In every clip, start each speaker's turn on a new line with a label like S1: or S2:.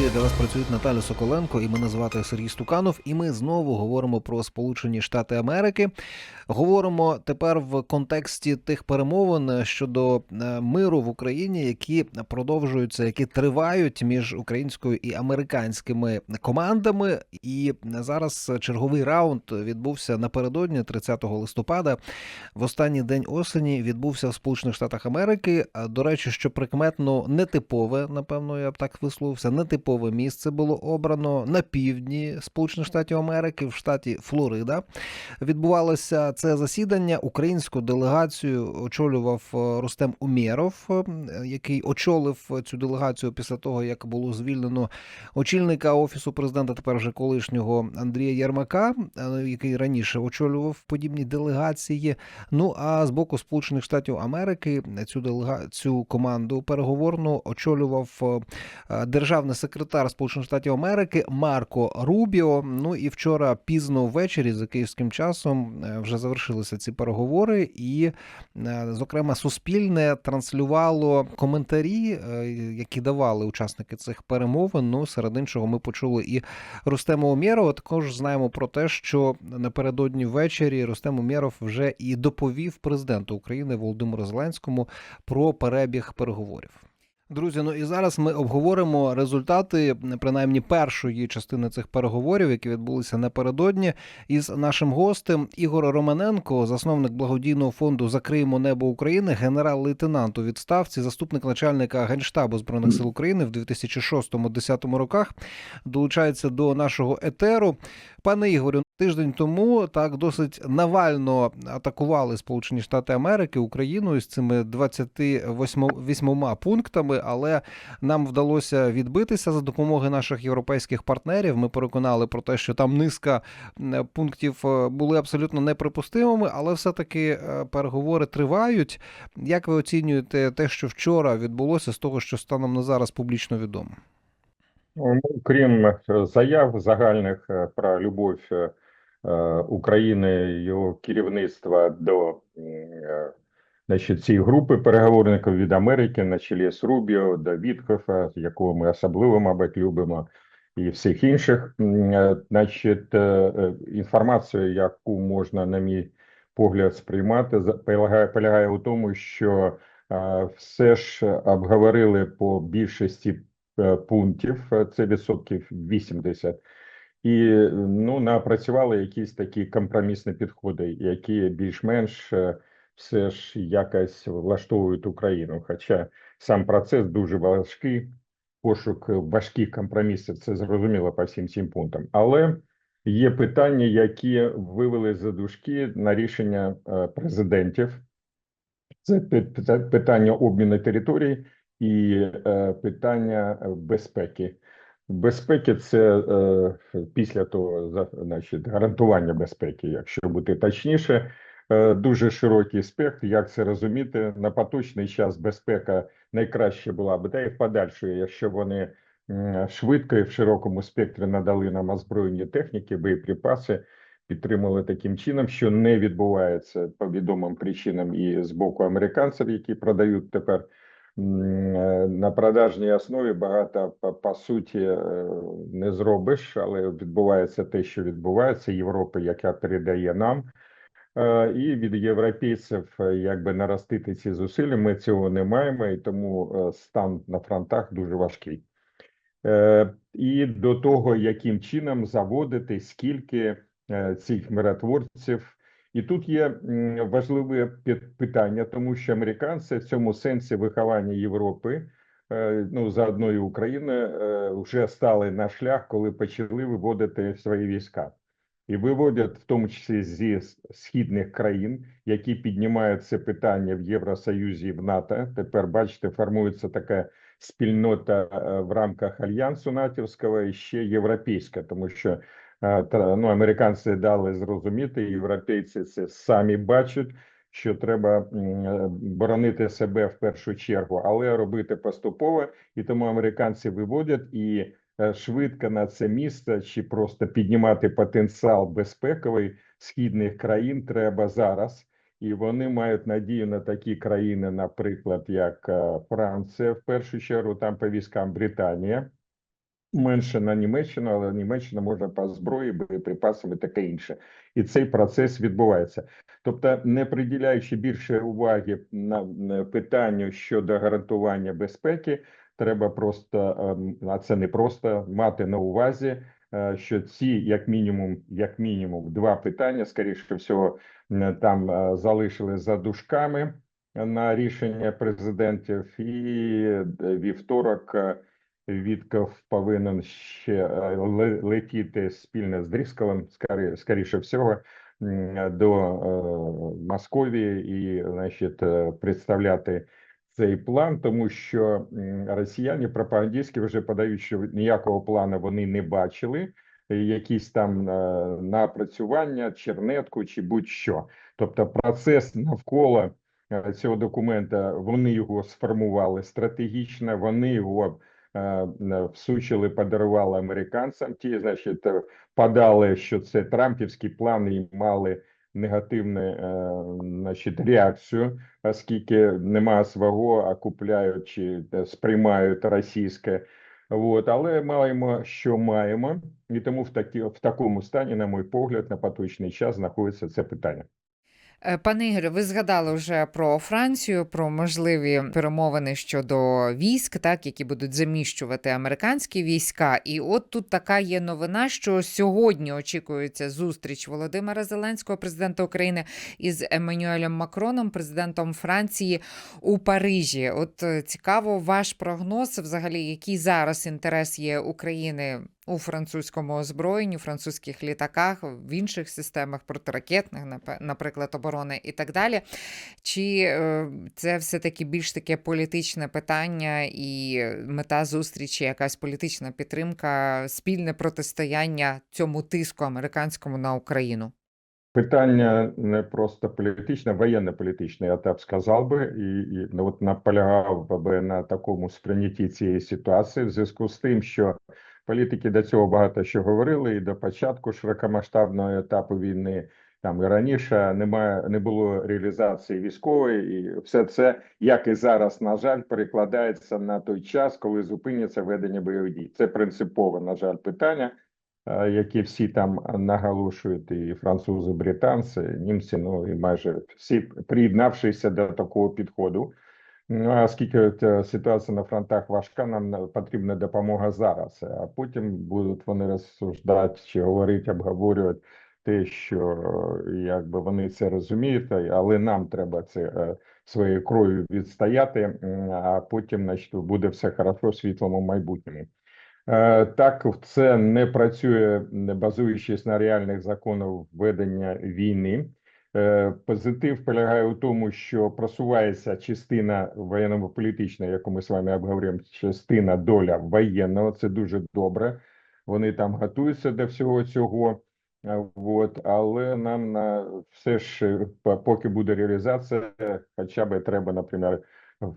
S1: студії для вас працюють Наталя Соколенко і мене звати Сергій Стуканов. І ми знову говоримо про Сполучені Штати Америки. Говоримо тепер в контексті тих перемовин щодо е, миру в Україні, які продовжуються, які тривають між українською і американськими командами. І зараз черговий раунд відбувся напередодні 30 листопада. В останній день осені відбувся в Сполучених Штатах Америки. До речі, що прикметно нетипове, напевно, я б так висловився. Нетипове місце було обрано на півдні Сполучених Штатів Америки, в штаті Флорида. Відбувалося це засідання. Українську делегацію очолював е, Рустем Умєров, е, який очолив цю делегацію після того, як було звільнено очільника офісу президента, тепер вже колишнього Андрія Єрмака, е, який раніше очолював подібні делегації. Ну а з боку Сполучених Штатів Америки цю делега... цю команду переговорну очолював державний секретар Сполучених Штатів Америки Марко Рубіо. Ну і вчора пізно ввечері за київським часом е, вже завершилися ці переговори, і, е, зокрема, Суспільне транслювало коментарі, е, які давали учасники цих перемовин. Ну, серед іншого, ми почули і Рустема Умєрова. Також знаємо про те, що напередодні ввечері Рустем Умєров вже і доповів президенту України Володимиру Зеленському про перебіг переговорів. Друзі, ну і зараз ми обговоримо результати принаймні першої частини цих переговорів, які відбулися напередодні, із нашим гостем Ігор Романенко, засновник благодійного фонду Закриємо небо України, генерал-лейтенант у відставці, заступник начальника генштабу збройних сил України в 2006-2010 роках. Долучається до нашого етеру. Пане Ігорю, тиждень тому так досить навально атакували Сполучені Штати Америки Україну з цими 28 пунктами, але нам вдалося відбитися за допомогою наших європейських партнерів. Ми переконали про те, що там низка пунктів е, були абсолютно неприпустимими, але все-таки е, переговори тривають. Як ви оцінюєте те, що вчора відбулося, з того, що станом на зараз публічно відомо?
S2: Ну, крім е, заяв загальних про любов України, його керівництва до значить, цієї групи переговорників від Америки на чолі з Рубіо до Віткофа, якого ми особливо, мабуть, любимо, і всіх інших. Е, Значить, е, е, інформацію, яку можна, на мій погляд, сприймати, полягає, полягає у тому, що все ж обговорили по більшості пунктів, це відсотків 80, і ну, напрацювали якісь такі компромісні підходи, які більш-менш все ж якось влаштовують Україну. Хоча сам процес дуже важкий, пошук важких компромісів, це зрозуміло по всім цим пунктам. Але є питання, які вивели за дужки на рішення е, президентів. Це пи- пи- питання обміну територій і е, питання безпеки. Безпеки це е, після того, значить, гарантування безпеки, якщо бути точніше, дуже широкий спектр. Як це розуміти? На поточний час безпека найкраще була б, та й в подальшої, якщо вони швидко і в широкому спектрі надали нам озброєння техніки, боєприпаси, підтримали таким чином, що не відбувається по відомим причинам і з боку американців, які продають тепер е, на продажній основі багато по, по суті е, не зробиш, але відбувається те, що відбувається. Європа, яка передає нам. Е, І від європейців е, якби наростити ці зусилля. Ми цього не маємо, і тому е, стан на фронтах дуже важкий. І до того, яким чином заводити, скільки цих миротворців. І тут є важливе питання, тому що американці в цьому сенсі виховання Європи, ну заодно і України, вже стали на шлях, коли почали виводити свої війська. І виводять в тому числі зі східних країн, які піднімають це питання в Євросоюзі і в НАТО. Тепер бачите, формується така спільнота е, в рамках альянсу натівського і ще європейська, тому що е, ну, американці дали зрозуміти, європейці це самі бачать, що треба е, боронити себе в першу чергу, але робити поступово, і тому американці виводять і швидко на це місце чи просто піднімати потенціал безпековий східних країн треба зараз. І вони мають надію на такі країни, наприклад, як е, Франція, в першу чергу, там по військам Британія, менше на Німеччину, але Німеччина може по зброї, боєприпасам і таке інше. І цей процес відбувається. Тобто, не приділяючи більше уваги на питанню щодо гарантування безпеки, треба просто, ем, а це не просто мати на увазі, е, що ці, як мінімум, як мінімум, два питання, скоріше всього, там е, залишили за дужками на рішення президентів, і е, вівторок. Вітков повинен ще летіти спільно з Дріскалем, скорі- скоріше всього, до Московії і, значить, представляти цей план, тому що росіяни пропагандистські вже подають, що ніякого плану вони не бачили. Якісь там е, напрацювання, чернетку чи будь-що. Тобто, процес навколо е, цього документа вони його сформували стратегічно, вони його е, всучили, подарували американцям. Ті, значить, подали, що це трампівські плани і мали негативну е, значить, реакцію, оскільки нема свого, а купляють чи е, сприймають російське. От, але маємо, що маємо, і тому в такі в такому стані, на мій погляд, на поточний час знаходиться це питання.
S3: Е, Пане Ігоре, ви згадали вже про Францію, про можливі перемовини щодо військ, так які будуть заміщувати американські війська. І от тут така є новина, що сьогодні очікується зустріч Володимира Зеленського, президента України, із Еммануелем Макроном, президентом Франції у Парижі. От е, цікаво, ваш прогноз, взагалі, який зараз інтерес є України у французькому озброєнні, французьких літаках, в інших системах протиракетних, наприклад, оборони і так далі. Чи е, це все-таки більш таке політичне питання і мета зустрічі, якась політична підтримка, спільне протистояння цьому тиску американському на Україну?
S2: Питання не просто політичне, воєнно-політичне, я так сказав би, і, і ну, от наполягав би на такому сприйнятті цієї ситуації в зв'язку з тим, що політики до цього багато що говорили, і до початку широкомасштабного етапу війни, там і раніше немає, не було реалізації військової, і все це, як і зараз, на жаль, перекладається на той час, коли зупиняться ведення бойових дій. Це принципове, на жаль, питання е, які всі там наголошують, і французи, британці, німці, ну і майже всі приєднавшися до такого підходу. Ну, а оскільки ситуація на фронтах важка, нам потрібна допомога зараз, а потім будуть вони розсуждати чи говорити, обговорювати те, що е, якби вони це розуміють, але нам треба це е, своєю кров'ю відстояти, а потім, значить, буде все хорошо в світлому майбутньому. Е, Так, це не працює, базуючись на реальних законах ведення війни. Е, Позитив полягає у тому, що просувається частина воєнно-політична, яку ми з вами обговорюємо, частина доля воєнного. Це дуже добре. Вони там готуються до всього цього. Е, От, але нам на все ж, е, поки буде реалізація, хоча б треба, наприклад,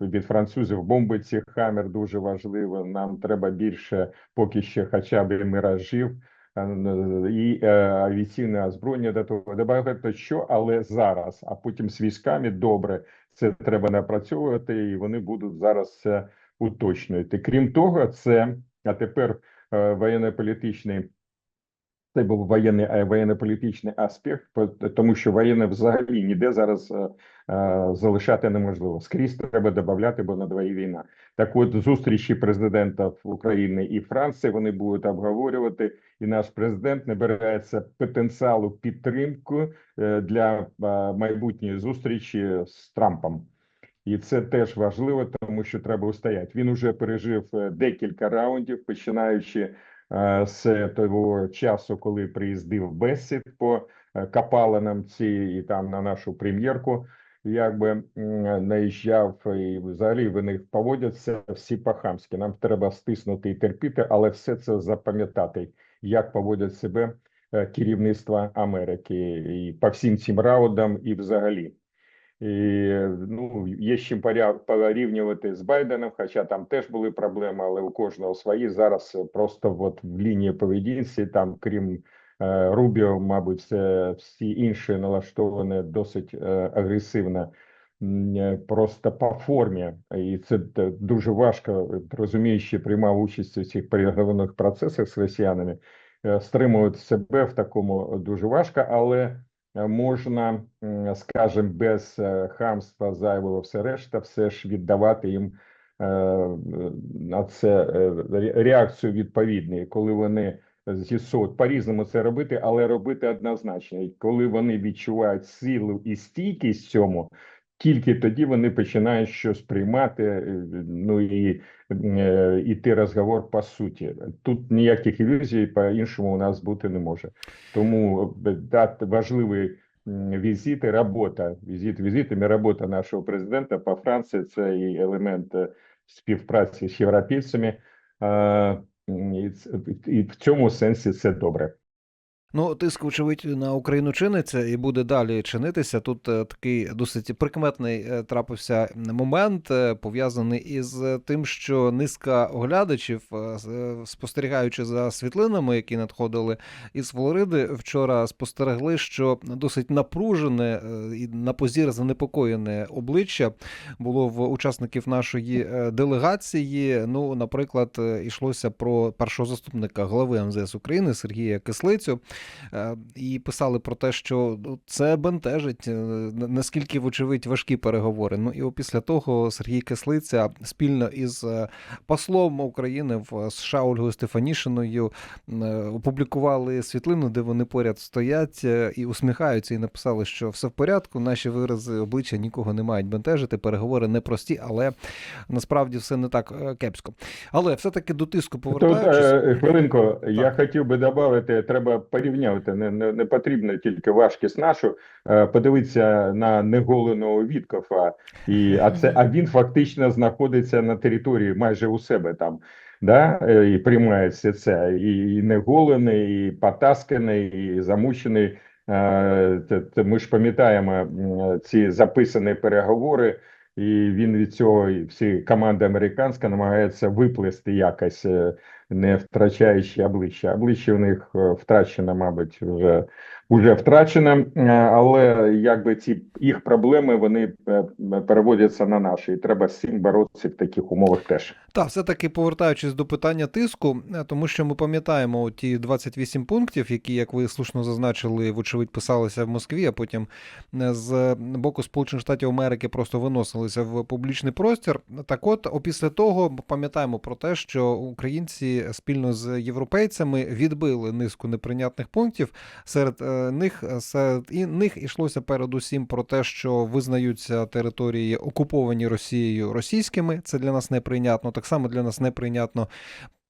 S2: від французів бомбиці Хаммер дуже важливо. Нам треба більше, поки ще хоча б миражів і е, авіаційне озброєння до того. Де багато що, але зараз, а потім з військами добре. Це треба напрацьовувати, і вони будуть зараз це уточнювати. Крім того, це а тепер е, воєнно-політичний. Це був воєнний е, воєнно-політичний аспект, тому що воєнне взагалі ніде зараз е, е, залишати неможливо. Скрізь треба додати, бо на дворі війна. Так от зустрічі президентів України і Франції вони будуть обговорювати, і наш президент набирається потенціалу підтримку е, для майбутньої зустрічі з Трампом. І це теж важливо, тому що треба устояти. Він уже пережив декілька раундів, починаючи з того часу, коли приїздив Бесід по е, капалинам ці і там на нашу прем'єрку, якби наїжджав, і взагалі вони поводяться всі по-хамськи. Нам треба стиснути і терпіти, але все це запам'ятати, як поводять себе е, керівництво Америки і по всім цим раундам, і взагалі. І ну, є з чим порівнювати з Байденом, хоча там теж були проблеми, але у кожного свої. Зараз просто от в лінії поведінці, там, крім е, Рубіо, мабуть, все, всі інші налаштовані досить е, агресивно е, просто по формі, і це дуже важко, розуміючи, приймав участь у цих переговорних процесах з росіянами, е, стримувати себе в такому дуже важко, але можна, скажем без е, хамства, зайвого все решта, все ж віддавати їм е, на це е, реакцію відповідну, коли вони з'ясовують по-різному це робити, але робити однозначно. І коли вони відчувають силу і стійкість цьому, тільки тоді вони починають щось приймати, е, ну і е, іти розговор по суті. Тут ніяких ілюзій по-іншому у нас бути не може. Тому е, дати важливий м, візит і робота, візит візитами, робота нашого президента по Франції це і елемент е, співпраці з європейцями. Е, і в цьому сенсі це добре.
S1: Ну, тиск, вочевидь, на Україну чиниться і буде далі чинитися. Тут е, такий досить прикметний е, трапився момент, е, пов'язаний із тим, що низка оглядачів, спостерігаючи за світлинами, які надходили із Флориди, вчора спостерегли, що досить напружене і на позір занепокоєне обличчя було в учасників нашої делегації. Ну, наприклад, йшлося про першого заступника глави МЗС України Сергія Кислицю. Е, І писали про те, що ну, це бентежить, е, наскільки, вочевидь, важкі переговори. Ну і після того Сергій Кислиця спільно із е, послом України в США Ольгою Стефанішиною опублікували світлину, де вони поряд стоять і усміхаються, і написали, що все в порядку. Наші вирази обличчя нікого не мають бентежити. Переговори непрості, але насправді все не так кепсько. Але все-таки до тиску
S2: Тут
S1: повертаючись.
S2: е, хвилинку, я хотів би додати, треба порівняти. Не, не, не потрібно тільки важкість нашу. Е, Подивитися на неголеного Віткофа, і а це а він фактично знаходиться на території майже у себе там. Да, е, і приймає все це, і, і неголений, і потасканий, і замучений. Е, ми ж пам'ятаємо ці записані переговори, і він від цього і всі команда американська намагається виплести якось, не втрачаючи обличчя. Обличчя у них е, втрачено, мабуть, вже, вже втрачено, е, але якби ці їх проблеми вони е, переводяться на наші, і треба цим боротися в таких умовах теж.
S1: Так, все-таки повертаючись до питання тиску, е, тому що ми пам'ятаємо ті 28 пунктів, які, як ви слушно зазначили, вочевидь писалися в Москві, а потім з боку Сполучених Штатів Америки просто виносилися в публічний простір. Так от, опісля того ми пам'ятаємо про те, що українці спільно з європейцями відбили низку неприйнятних пунктів. Серед них серед і них йшлося передусім про те, що визнаються території окуповані Росією російськими. Це для нас неприйнятно. Так само для нас неприйнятно.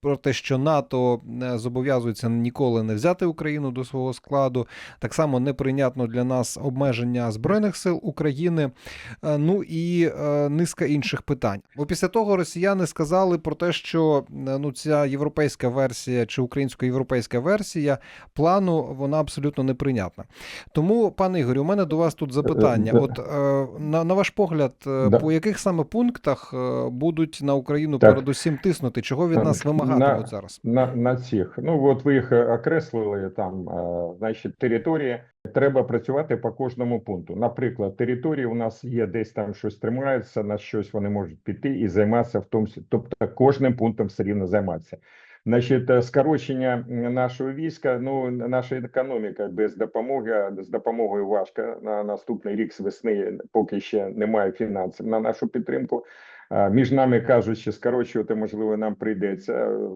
S1: Про те, що НАТО е, зобов'язується ніколи не взяти Україну до свого складу, так само неприйнятно для нас обмеження збройних сил України, е, ну і е, низка інших питань. Бо після того росіяни сказали про те, що ну ця європейська версія чи українсько-європейська версія плану вона абсолютно неприйнятна. Тому, пане Ігорю, у мене до вас тут запитання. От на, на ваш погляд,
S2: Да.
S1: по яких саме пунктах будуть на Україну
S2: Так.
S1: передусім тиснути? Чого від
S2: Так,
S1: нас
S2: на-
S1: вимагатимуть зараз?
S2: На, на цих. Ну, от ви їх е, окреслили там, е, значить, території. Треба працювати по кожному пункту. Наприклад, території у нас є десь там щось тримається, на щось вони можуть піти і займатися в тому, тобто кожним пунктом все рівно займатися. Значить, е, скорочення нашого війська, ну наша економіка без допомоги, з допомогою важко на наступний рік з весни, поки ще немає фінансів на нашу підтримку. Між нами кажучи, скорочувати можливо нам прийдеться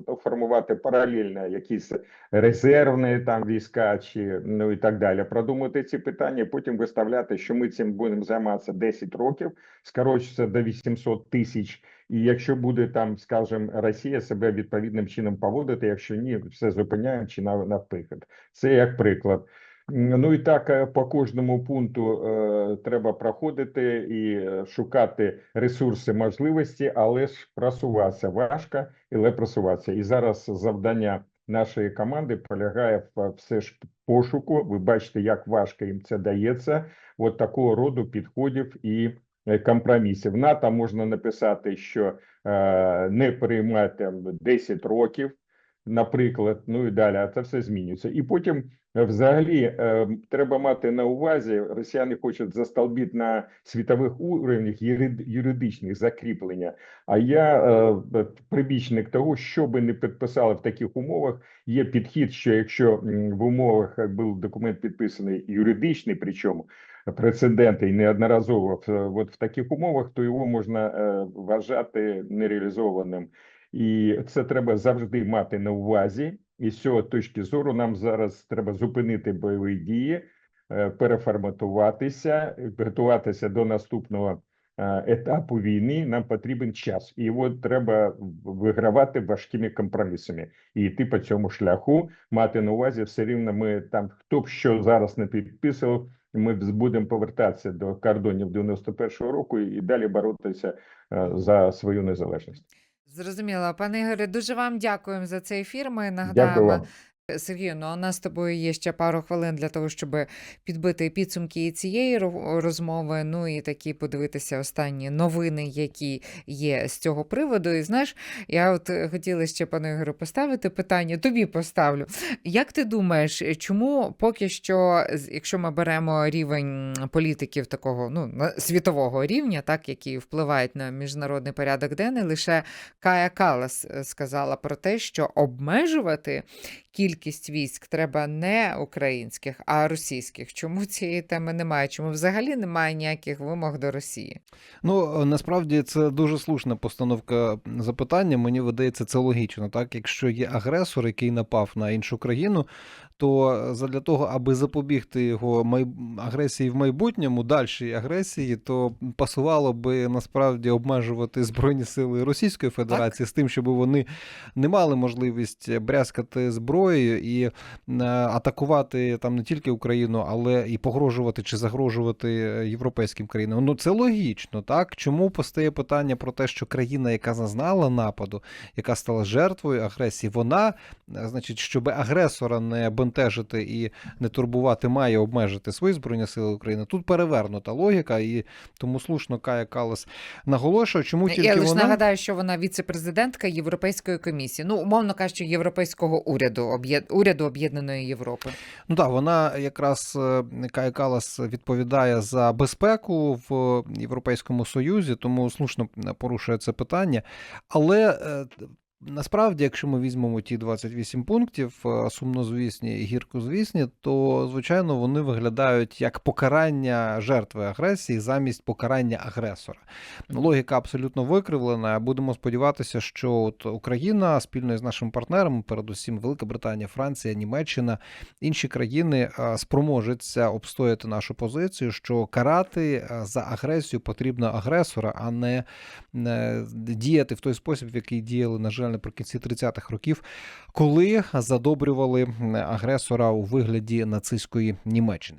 S2: е, формувати паралельно якісь резервні там війська чи ну і так далі. Продумати ці питання, потім виставляти, що ми цим будемо займатися 10 років, скорочується до 800 тисяч. І якщо буде там, скажімо, Росія себе відповідним чином поводити, якщо ні, все зупиняємо чи нав- навпаки. Це як приклад. Ну і так е, по кожному пункту е, треба проходити і е, шукати ресурси, можливості, але ж просуватися важко, але просуватися. І зараз завдання нашої команди полягає в все ж пошуку. Ви бачите, як важко їм це дається. От такого роду підходів і е, компромісів. НАТО можна написати, що е, не приймати 10 років. Наприклад, ну і далі, а це все змінюється. І потім, е, взагалі, е, треба мати на увазі, росіяни хочуть застолбити на світових уровнях юридичних закріплення. А я е, прибічник того, що би не підписали в таких умовах, є підхід, що якщо в умовах е, був документ підписаний юридичний, причому прецеденти і неодноразово от в таких умовах, то його можна е, вважати нереалізованим. І це треба завжди мати на увазі. І з цього точки зору нам зараз треба зупинити бойові дії, е, переформатуватися, готуватися до наступного е, етапу війни. Нам потрібен час, і його треба вигравати важкими компромісами і йти по цьому шляху. Мати на увазі все рівно. Ми там хто б що зараз не підписував. Ми будемо повертатися до кордонів 91-го року і далі боротися е, за свою незалежність.
S3: Зрозуміло, пане Ігоре, дуже вам дякуємо за цей ефір. Ми нагадаємо. Сергію, ну у нас з тобою є ще пару хвилин для того, щоб підбити підсумки і цієї розмови. Ну і такі подивитися останні новини, які є з цього приводу. І знаєш, я от е, хотіла ще пану Ігорю поставити питання, тобі поставлю. Як ти думаєш, чому поки що, якщо ми беремо рівень політиків такого ну світового рівня, так які впливають на міжнародний порядок денний, лише Кая Калас е, сказала про те, що обмежувати кількість військ треба не українських, а російських. Чому цієї теми немає? Чому взагалі немає ніяких вимог до Росії?
S1: Ну насправді це дуже слушна постановка запитання. Мені видається, це логічно. Так, якщо є агресор, який напав на іншу країну, то задля того, аби запобігти його агресії в майбутньому, дальшій агресії, то пасувало би насправді обмежувати збройні сили Російської Федерації з тим, щоб вони не мали можливість брязкати зброєю і е, атакувати там не тільки Україну, але і погрожувати чи загрожувати європейським країнам. Ну це логічно, так чому постає питання про те, що країна, яка зазнала нападу, яка стала жертвою агресії, вона, е, значить, щоб агресора не бентежити і не турбувати, має обмежити свої збройні сили України. Тут перевернута логіка, і тому слушно Кая Калас наголошує, чому тільки
S3: Я лише
S1: вона
S3: нагадаю, що вона віце-президентка Європейської комісії, ну умовно кажучи, європейського уряду, об'єд... уряду Об'єднаної Європи.
S1: Ну так, вона якраз е, Кая Калас відповідає за безпеку в Європейському Союзі, тому слушно порушує це питання. Але е, насправді, якщо ми візьмемо ті 28 пунктів, е, сумнозвісні і гіркозвісні, то звичайно вони виглядають як покарання жертви агресії замість покарання агресора. Логіка абсолютно викривлена. Будемо сподіватися, що от Україна спільно з нашими партнерами, передусім Велика Британія, Франція, Німеччина, інші країни е, спроможеться обстояти нашу позицію, що карати е, за агресію потрібно агресора, а не діяти в той спосіб, в який діяли, на жаль, наприкінці 30-х років, коли задобрювали агресора у вигляді нацистської Німеччини.